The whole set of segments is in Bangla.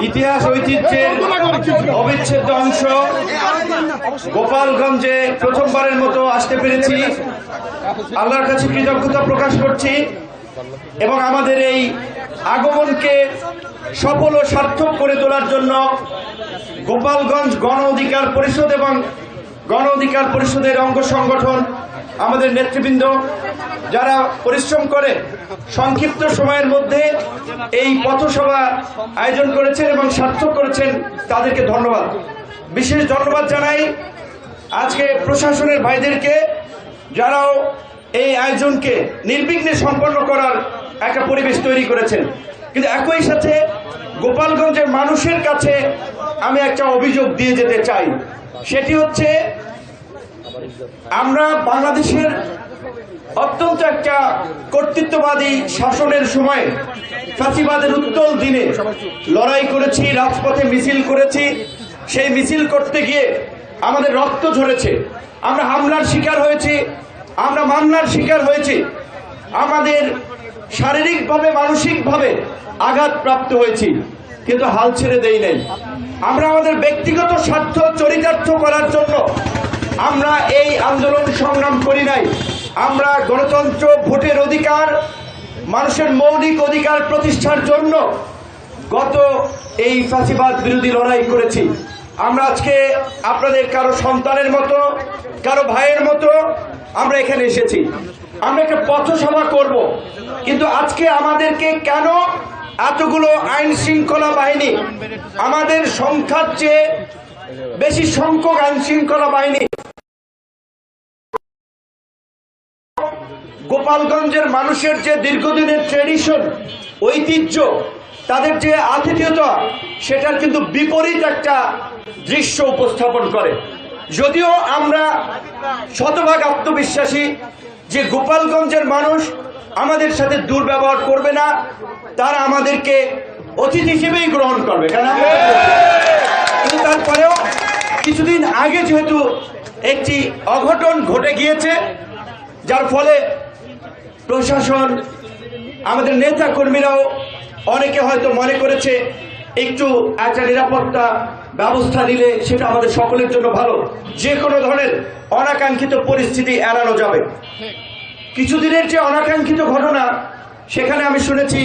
ইতিহাস ঐতিহ্যের অবিচ্ছেদ্য অংশ। গোপালগঞ্জে প্রথমবারের মতো আসতে পেরেছি। আল্লাহর কাছে কৃতজ্ঞতা প্রকাশ করছি এবং আমাদের এই আগমনকে সফল ও সার্থক করে তোলার জন্য গোপালগঞ্জ গণ অধিকার পরিষদ এবং গণ অধিকার পরিষদের অঙ্গ সংগঠন আমাদের নেতৃবৃন্দ, যারা পরিশ্রম করে সংক্ষিপ্ত সময়ের মধ্যে এই পথসভা আয়োজন করেছেন এবং সার্থক করেছেন, তাদেরকে ধন্যবাদ। বিশেষ ধন্যবাদ জানাই আজকে প্রশাসনের ভাইদেরকে, যারাও এই আয়োজনকে নির্বিঘ্নে সম্পন্ন করার একটা পরিবেশ তৈরি করেছেন। কিন্তু একই সাথে গোপালগঞ্জের মানুষের কাছে আমি একটা অভিযোগ দিয়ে যেতে চাই। সেটি হচ্ছে আমরা বাংলাদেশের অত্যন্ত একটা কর্তৃত্ববাদী শাসনের সময় ফাঁসিবাদের উত্তল দিনে লড়াই করেছি, রাজপথে মিছিল করেছি। সেই মিছিল করতে গিয়ে আমাদের রক্ত ঝরেছে। আমরা হামলার শিকার হয়েছি, আমরা মামলার শিকার হয়েছি। আমাদের শারীরিকভাবে, মানসিকভাবে আঘাতপ্রাপ্ত হয়েছি, কিন্তু হাল ছেড়ে দেই নাই। আমরা আমাদের ব্যক্তিগত স্বার্থ, চরিতার্থ করার জন্য আমরা এই আন্দোলন সংগ্রাম করি নাই। আমরা গণতন্ত্র ভোটের অধিকার, মানুষের মৌলিক অধিকার প্রতিষ্ঠার জন্য গত এই ফাঁসিবাদ বিরোধী লড়াই করেছি। আমরা আজকে আপনাদের কারও সন্তানের মতো, কারও ভাইয়ের মতো আমরা এখানে এসেছি। আমরা একটা পথসভা করব। কিন্তু আজকে আমাদেরকে কেন এতগুলো আইন শৃঙ্খলা বাহিনী, আমাদের সংখ্যার চেয়ে বেশি সংখ্যক আইন শৃঙ্খলা বাহিনী গোপালগঞ্জের মানুষের যে দীর্ঘদিনের ট্রেডিশন ঐতিহ্য, তাদের যে আতিথেয়তা, সেটার কিন্তু বিপরীত একটা দৃশ্য উপস্থাপন করে। যদিও আমরা শতভাগ আত্মবিশ্বাসী যে গোপালগঞ্জের মানুষ আমাদের সাথে দুর্ব্যবহার করবে না, তারা আমাদেরকে অতিথি হিসেবেই গ্রহণ করবে কারণ কিন্তু তারপরেও কিছুদিন আগে যেহেতু একটি অঘটন ঘটে গিয়েছে, যার ফলে প্রশাসন, আমাদের নেতা কর্মীরাও অনেকে হয়তো মনে করেছে, একটু একটা নিরাপত্তা ব্যবস্থা নিলে সেটা আমাদের সকলের জন্য ভালো। যে কোনো ধরনের অনাকাঙ্ক্ষিত পরিস্থিতি এড়ানো যাবে। কিছুদিনের যে অনাকাঙ্ক্ষিত ঘটনা, সেখানে আমি শুনেছি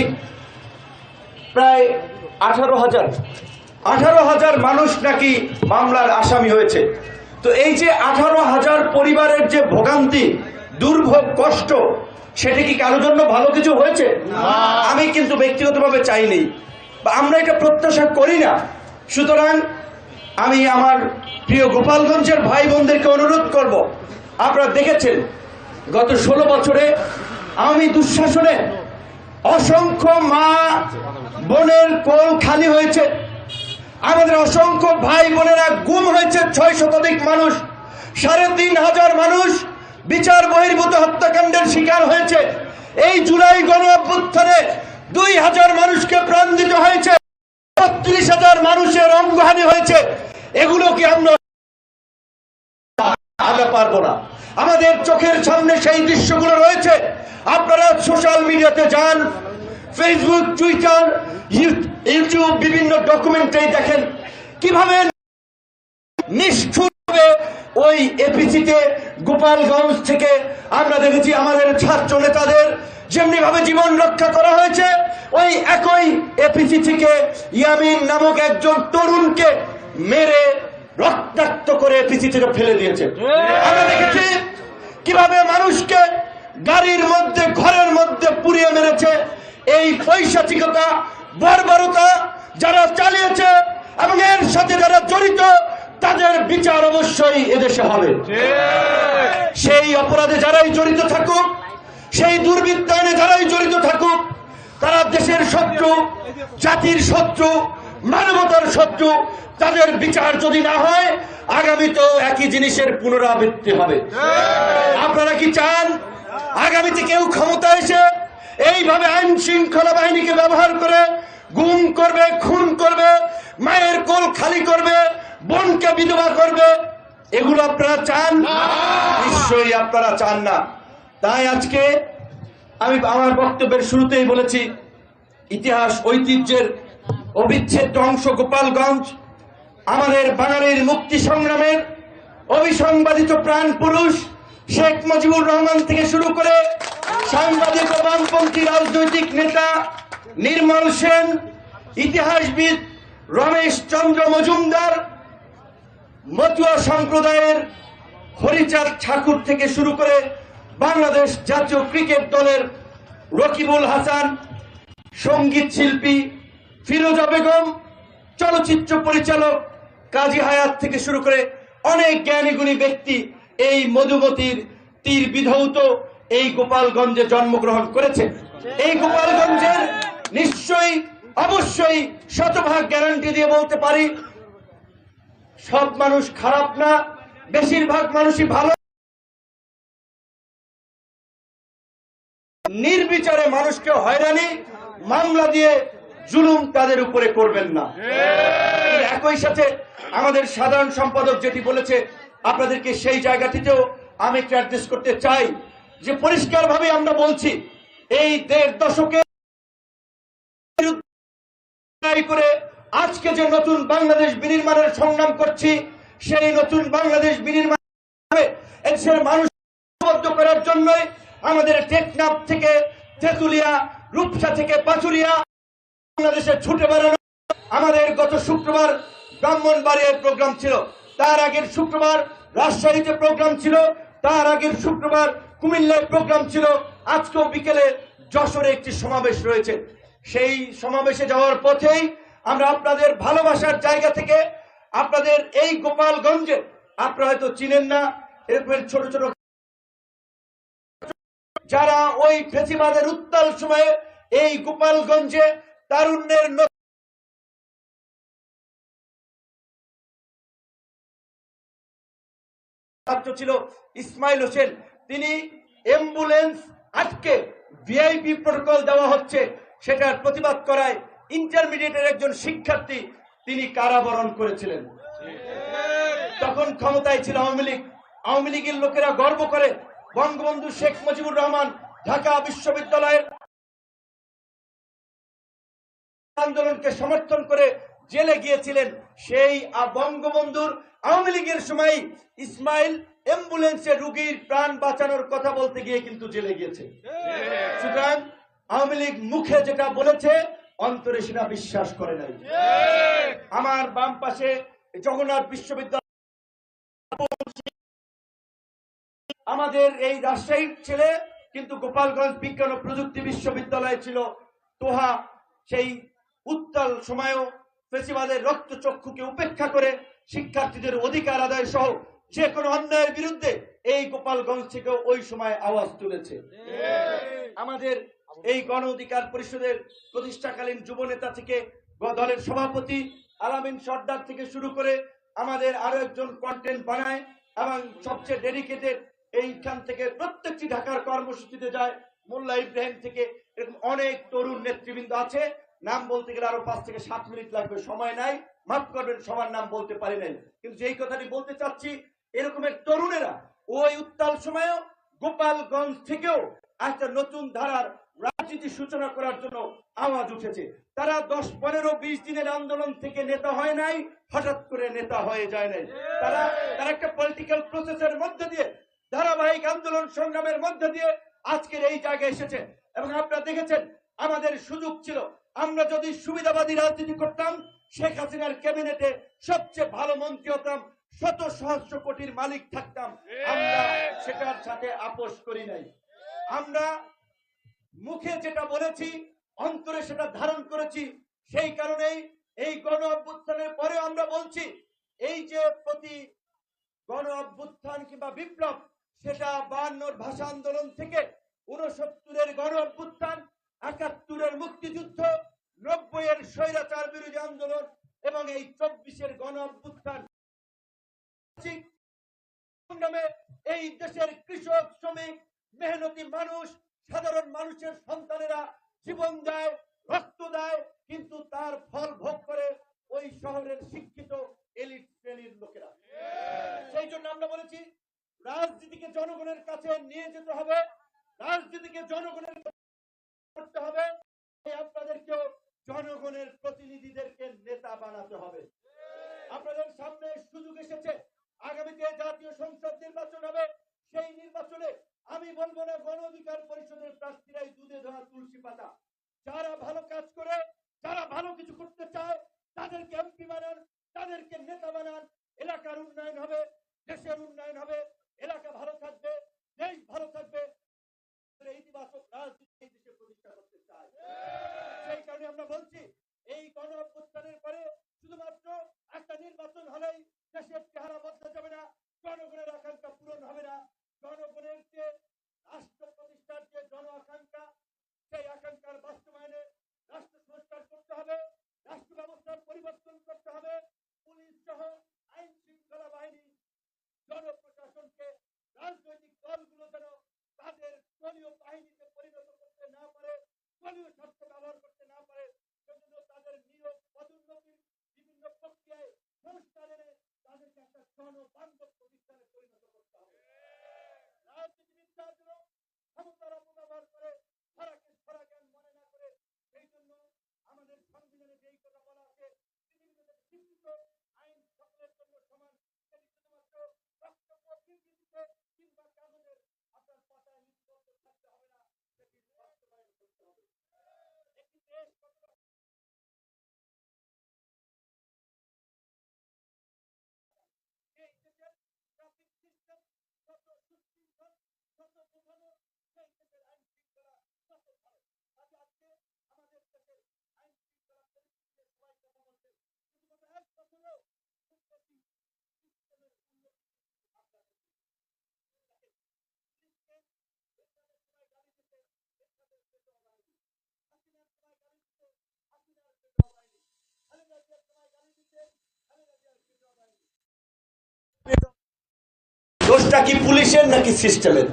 প্রায় আঠারো হাজার। আঠারো হাজার মানুষ নাকি মামলার আসামি হয়েছে। তো এই যে আঠারো হাজার পরিবারের যে ভোগান্তি, দুর্ভোগ, কষ্ট সেটা কি কারোর জন্য ভালো কিছু হয়েছে? আমি কিন্তু ব্যক্তিগতভাবে চাইনি। বা আমরা এটা প্রত্যাশা করি না। সুতরাং আমি আমার প্রিয় গোপালগঞ্জের ভাই বোনদেরকে অনুরোধ করব আপনারা দেখেছেন গত ষোলো বছরে আমি দুঃশাসনে অসংখ্য মা বোনের কোল খালি হয়েছে। আমাদের অসংখ্য ভাই বোনেরা গুম হয়েছে ছয় শতাধিক মানুষ সাড়ে তিন হাজার মানুষ বিচার বহির্ভূত হত্যাকাণ্ডের শিকার হয়েছে। এই জুলাই গণ অভ্যুত্থানে দুই হাজার মানুষকে প্রাণ দিতে হয়েছে। বত্রিশ হাজার মানুষের অঙ্গহানি হয়েছে। এগুলো কি আমরা আমাদের চোখের সামনে সেই দৃশ্যগুলো রয়েছে। আপনারা সোশ্যাল মিডিয়াতে যান, ফেসবুক, টুইটার ইউটিউব, বিভিন্ন ডকুমেন্টারি দেখেন। কীভাবে নিষ্ঠুরভাবে ওই এপিসিতে গোপালগঞ্জ থেকে আমরা দেখেছি আমাদের ছাত্র নেতাদের যেমনি ভাবে জীবন রক্ষা করা হয়েছে ওই একই এপিসি থেকে ইয়ামিন নামক একজন তরুণকে মেরে রক্তাক্ত করে এপিসি থেকে ফেলে দিয়েছে। আমরা দেখেছি কীভাবে মানুষকে গাড়ির মধ্যে ঘরের মধ্যে পুড়িয়ে মেরেছে। এই পৈশাচিকতা বর্বরতা যারা চালিয়েছে এবং এর সাথে যারা জড়িত তাদের বিচার অবশ্যই এদেশে হবে। সেই অপরাধে যারাই জড়িত থাকুক, সেই দুর্বৃত্তায়নে যারাই জড়িত থাকুক, তারা দেশের শত্রু, জাতির শত্রু, মানবতার শত্রু, তাদের বিচার যদি না হয় আগামীতেও একই জিনিসের পুনরাবৃত্তি হবে। আপনারা কি চান? আগামীতে কেউ ক্ষমতা এসে এইভাবে আইন শৃঙ্খলা বাহিনীকে ব্যবহার করে গুম করবে, খুন করবে, মায়ের কোল খালি করবে বোনকে বিধবা করবে এগুলো আপনারা চান? নিশ্চয়ই আপনারা চান না। তাই আজকে আমি আমার বক্তব্যের শুরুতেই বলেছি ইতিহাস ঐতিহ্যের অবিচ্ছেদ্য অংশ গোপালগঞ্জ আমাদের বাঙালির মুক্তি সংগ্রামের অবিসংবাদিত প্রাণ পুরুষ শেখ মুজিবুর রহমান থেকে শুরু করে সাংবাদিক ও বামপন্থী রাজনৈতিক নেতা নির্মল সেন ইতিহাসবিদ রমেশ চন্দ্র মজুমদার মতুয়া সম্প্রদায়ের হরিচাঁদ ঠাকুর থেকে শুরু করে বাংলাদেশ জাতীয় ক্রিকেট দলের রকিবুল হাসান, সংগীত শিল্পী ফিরোজা বেগম, চলচ্চিত্র পরিচালক কাজী হায়াত থেকে শুরু করে অনেক জ্ঞানীগুণী ব্যক্তি এই মধুমতির তীর বিধৌত এই গোপালগঞ্জে জন্মগ্রহণ করেছে। এই গোপালগঞ্জের নিশ্চয়ই, অবশ্যই শতভাগ গ্যারান্টি দিয়ে বলতে পারি সব মানুষ খারাপ না, বেশিরভাগ মানুষই ভালো। নির্বিচারে মানুষকে হয়রানি, মামলা দিয়ে জুলুম তাদের উপরে করবেন না। একই সাথে আমাদের সাধারণ সম্পাদক যেটি বলেছে, আপনাদেরকে সেই জায়গাটিতেও আমি একটু অ্যাড্রেস করতে চাই, যে পরিষ্কারভাবে আমরা বলছি, এই দেড় দশকে করে আজকে যে নতুন বাংলাদেশ বিনির্মাণের সংগ্রাম করছি, সেই নতুন বাংলাদেশ বিনির্মাণ। মানুষ করার জন্যই আমাদের টেকনাফ থেকে তেতুলিয়া, রূপসা থেকে পাচুরিয়া বাংলাদেশে ছুটে বেড়ানো আমাদের গত শুক্রবার ব্রাহ্মণবাড়িয়ার প্রোগ্রাম ছিল তার আগের শুক্রবার রাজশাহীতে প্রোগ্রাম ছিল, তার আগের শুক্রবার কুমিল্লায় প্রোগ্রাম ছিল আজকেও বিকেলে যশোরে একটি সমাবেশ রয়েছে সেই সমাবেশে যাওয়ার পথেই আমরা আপনাদের ভালোবাসার জায়গা থেকে আপনাদের এই গোপালগঞ্জে, আপনারা হয়তো চিনেন না এরকমের ছোট ছোট যারা ওই ফেসিবাদের উত্তাল সময়ে এই গোপালগঞ্জে তারুণ্যের ছিল ইসমাইল হোসেন। তিনি অ্যাম্বুলেন্স আটকে ভিআইপি প্রোটোকল দেওয়া হচ্ছে, সেটার প্রতিবাদ করায় ইন্টারমিডিয়েটের একজন শিক্ষার্থী তিনি কারাবরণ করেছিলেন। তখন ক্ষমতায় ছিল আওয়ামী লীগ। আওয়ামী লীগের লোকেরা গর্ব করে, বঙ্গবন্ধু শেখ মুজিবুর রহমান ঢাকা বিশ্ববিদ্যালয়ের আন্দোলনকে সমর্থন করে জেলে গিয়েছিলেন। সেই বঙ্গবন্ধুর আওয়ামী লীগের সময় ইসমাইল অ্যাম্বুলেন্সে রুগীর প্রাণ বাঁচানোর কথা বলতে গিয়ে কিন্তু জেলে গিয়েছে। সুতরাং আওয়ামী লীগ মুখে যেটা বলেছে অন্তরে সেটা বিশ্বাস করে নাই। আমার বাম পাশে জগন্নাথ বিশ্ববিদ্যালয় আমাদের এই রাজশাহীর ছেলে কিন্তু গোপালগঞ্জ বিজ্ঞান ও প্রযুক্তি বিশ্ববিদ্যালয়ে ছিল। তোহা সেই উত্তাল সময়ও ফেসিবাদের রক্তচক্ষুকে উপেক্ষা করে শিক্ষার্থীদের অধিকার আদায় সহ যে কোনো অন্যায়ের বিরুদ্ধে এই গোপালগঞ্জ থেকে ওই সময় আওয়াজ তুলেছে। আমাদের এই গণ অধিকার পরিষদের প্রতিষ্ঠাকালীন যুব নেতা থেকে দলের সভাপতি আলামিন সর্দার থেকে শুরু করে আমাদের আরও একজন কন্টেন্ট বানায় এবং সবচেয়ে ডেডিকেটেড এইখান থেকে প্রত্যেকটি ঢাকার কর্মসূচিতে যায়। মোল্লা ইব্রাহিম থেকে এরকম অনেক তরুণ নেতৃবৃন্দ আছে। নাম বলতে গেলে আরও পাঁচ থেকে সাত মিনিট লাগবে, সময় নাই। মাফ করবেন, সবার নাম বলতে পারি নাই। কিন্তু যেই কথাটি বলতে চাচ্ছি, এরকমের তরুণেরা ওই উত্তাল সময়েও গোপালগঞ্জ থেকেও একটা নতুন ধারার রাজনীতি সূচনা করার জন্য আওয়াজ উঠেছে। তারা দশ, পনেরো, বিশ দিনের আন্দোলন থেকে নেতা হয় নাই, হঠাৎ করে নেতা হয়ে যায় নাই। তারা তারা একটা পলিটিক্যাল প্রসেসের মধ্যে দিয়ে, ধারাবাহিক আন্দোলন সংগ্রামের মধ্যে দিয়ে আজকের এই জায়গায় এসেছে। এবং আপনারা দেখেছেন, আমাদের সুযোগ ছিল। আমরা যদি সুবিধাবাদী রাজনীতি করতাম, শেখ হাসিনার ক্যাবিনেটে সবচেয়ে ভালো মন্ত্রী হতাম, শত সহস্র কোটির মালিক থাকতাম। আমরা সেটার সাথে আপোষ করি নাই। আমরা মুখে যেটা বলেছি, অন্তরে সেটা ধারণ করেছি, সেই কারণেই এই গণ অভ্যুত্থানের পরে আমরা বলছি, এই যে প্রতি গণ অভ্যুত্থান কিংবা বিপ্লব, সেটা বায়ান্নর ভাষা আন্দোলন থেকে উনসত্তরের গণ অভ্যুত্থান, একাত্তরের মুক্তিযুদ্ধ নব্বই এর স্বৈরাচার বিরোধী আন্দোলন এবং এই চব্বিশের গণ অভ্যুত্থান। এই দেশের কৃষক, শ্রমিক, মেহনতি মানুষ সাধারণ মানুষের সন্তানেরা জীবন দেয়, রক্ত দেয়, কিন্তু তার ফল ভোগ করে ওই শহরের শিক্ষিত এলিট শ্রেণির লোকেরা। সেই জন্য আমরা বলেছি, রাজনীতিকে জনগণের কাছে নিয়ে যেতে হবে, রাজনীতিকে জনগণের করতে হবে, তাই আপনাদেরকেও জনগণের প্রতিনিধিদেরকে নেতা বানাতে হবে। আপনাদের সামনে সুযোগ এসেছে, আগামীতে জাতীয় সংসদ নির্বাচন হবে, সেই নির্বাচনে আমি বলব না, গণ অধিকার পরিষদের প্রার্থীরাই দুধে ধরা তুলসী পাতা। যারা ভালো কাজ করে, যারা ভালো কিছু করতে চায়, তাদেরকে এমপি বানান, তাদেরকে নেতা বানান। এলাকার উন্নয়ন হবে, দেশের উন্নয়ন হবে, এলাকা ভালো থাকবে, দেশ ভালো থাকবে। ইতিবাচক রাজনীতি এই দেশে প্রতিষ্ঠা করতে চায়। সেই কারণে আমরা বলছি, এই গণ অভ্যুত্থানের পরে শুধুমাত্র একটা নির্বাচন হলেই দেশের চেহারা বদলে যাবে না, জনগণের আকাঙ্ক্ষা পূরণ হবে না। জনগণের যে রাষ্ট্র প্রতিষ্ঠার যে জন আকাঙ্ক্ষা, সেই আকাঙ্ক্ষার বাস্তবায়নে রাষ্ট্র সংস্কার করতে হবে, রাষ্ট্র ব্যবস্থার পরিবর্তন করতে হবে, পুলিশ সহ আইন শৃঙ্খলা বাহিনী জনপ্রশাসনকে রাজনৈতিক দলগুলো যেন তাদের দলীয় বাহিনীতে পরিণত করতে না পারে, দলীয় স্বার্থ ব্যবহার করতে না পারে, সেজন্য তাদের নিয়োগ পদোন্নতির বিভিন্ন প্রক্রিয়ায় সংস্কার এনে তাদেরকে একটা জনবান্ধব প্রতিষ্ঠানে পরিণত Vamos para দোষটা কি পুলিশের নাকি সিস্টেমের?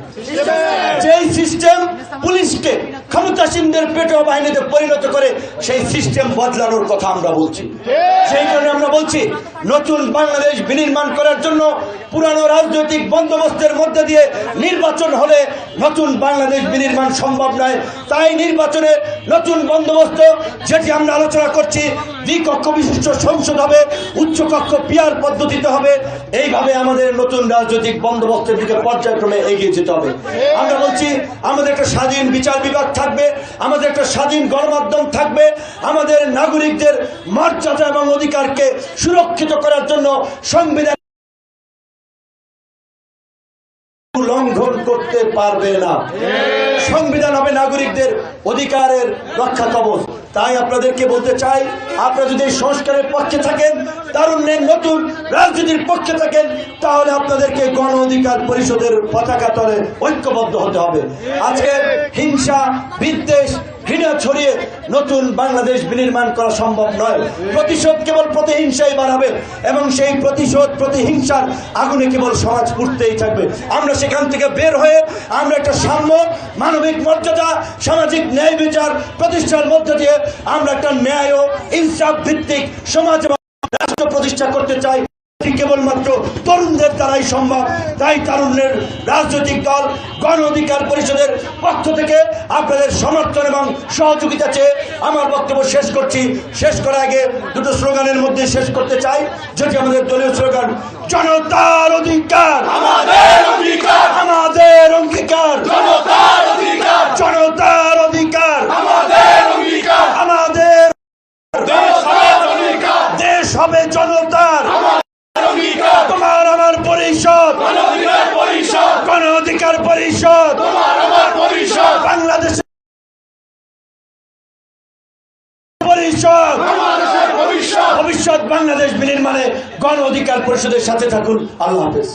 যেই সিস্টেম পুলিশকে ক্ষমতাসীনদের পেটোয়া বাহিনীতে পরিণত করে সেই সিস্টেম বদলানোর কথা আমরা বলছি। সেই কারণে আমরা বলছি, নতুন বাংলাদেশ বিনির্মাণ করার জন্য পুরানো রাজনৈতিক বন্দোবস্তের মধ্যে দিয়ে নির্বাচন হলে নতুন বাংলাদেশ বিনির্মাণ সম্ভব নয়। তাই নির্বাচনে নতুন বন্দোবস্ত, যেটি আমরা আলোচনা করছি, দ্বিকক্ষ বিশিষ্ট সংসদ হবে, উচ্চকক্ষ পিয়ার পদ্ধতিতে হবে। এইভাবে আমাদের নতুন রাজনৈতিক বন্দোবস্তের দিকে পর্যায়ক্রমে এগিয়ে যেতে হবে। আমরা বলছি, আমাদের একটা স্বাধীন বিচার বিভাগ থাকবে, আমাদের একটা স্বাধীন গণমাধ্যম থাকবে, আমাদের নাগরিকদের মর্যাদা এবং অধিকারকে সুরক্ষিত করার জন্য সংবিধান করতে পারবে না। সংবিধান হবে নাগরিকদের অধিকারের রক্ষা কবচ। তাই আপনাদেরকে বলতে চাই আপনারা যদি সংস্কারের পক্ষে থাকেন তারুণ্যের নতুন রাজনীতির পক্ষে থাকেন তাহলে আপনাদেরকে গণ অধিকার পরিষদের পতাকা তলে ঐক্যবদ্ধ হতে হবে। আজকে হিংসা বিদ্বেষ ঘৃণা ছড়িয়ে নতুন বাংলাদেশ বিনির্মাণ করা সম্ভব নয়। প্রতিশোধ কেবল প্রতিহিংসাই বাড়াবে এবং সেই প্রতিশোধ, প্রতিহিংসার আগুনে কেবল সমাজ পুড়তেই থাকবে। আমরা সেখান থেকে বের হয়ে আমরা একটা সাম্য, মানবিক মর্যাদা, সামাজিক ন্যায় বিচার প্রতিষ্ঠার মধ্য দিয়ে আমরা একটা ন্যায় ও ইনসাফ ভিত্তিক সমাজ রাষ্ট্র প্রতিষ্ঠা করতে চাই। কেবলমাত্র তরুণদের দ্বারাই সম্ভব? তাই তারুণ্যের রাজনৈতিক দল গণ অধিকার পরিষদের পক্ষ থেকে আপনাদের সমর্থন এবং সহযোগিতা চেয়ে আমার বক্তব্য শেষ করছি। শেষ করার আগে দুটো স্লোগানের মধ্যে শেষ করতে চাই যেটি আমাদের দলীয় স্লোগান জনতার অধিকার। আমাদের অধিকার। আমাদের অঙ্গীকার জনতার অধিকার জনতার অধিকার আমাদের অধিকার আমাদের দেশ সবার অধিকার দেশ হবে জনতার অধিকার তোমার আমার পরিষদ অধিকার পরিষদ গণ অধিকার পরিষদ তোমার আমার পরিষদ বাংলাদেশের পরিষদ বাংলাদেশের ভবিষ্যৎ ভবিষ্যৎ বাংলাদেশ বিনির্মাণে গণ অধিকার পরিষদের সাথে থাকুন। আল্লাহ হাফেজ।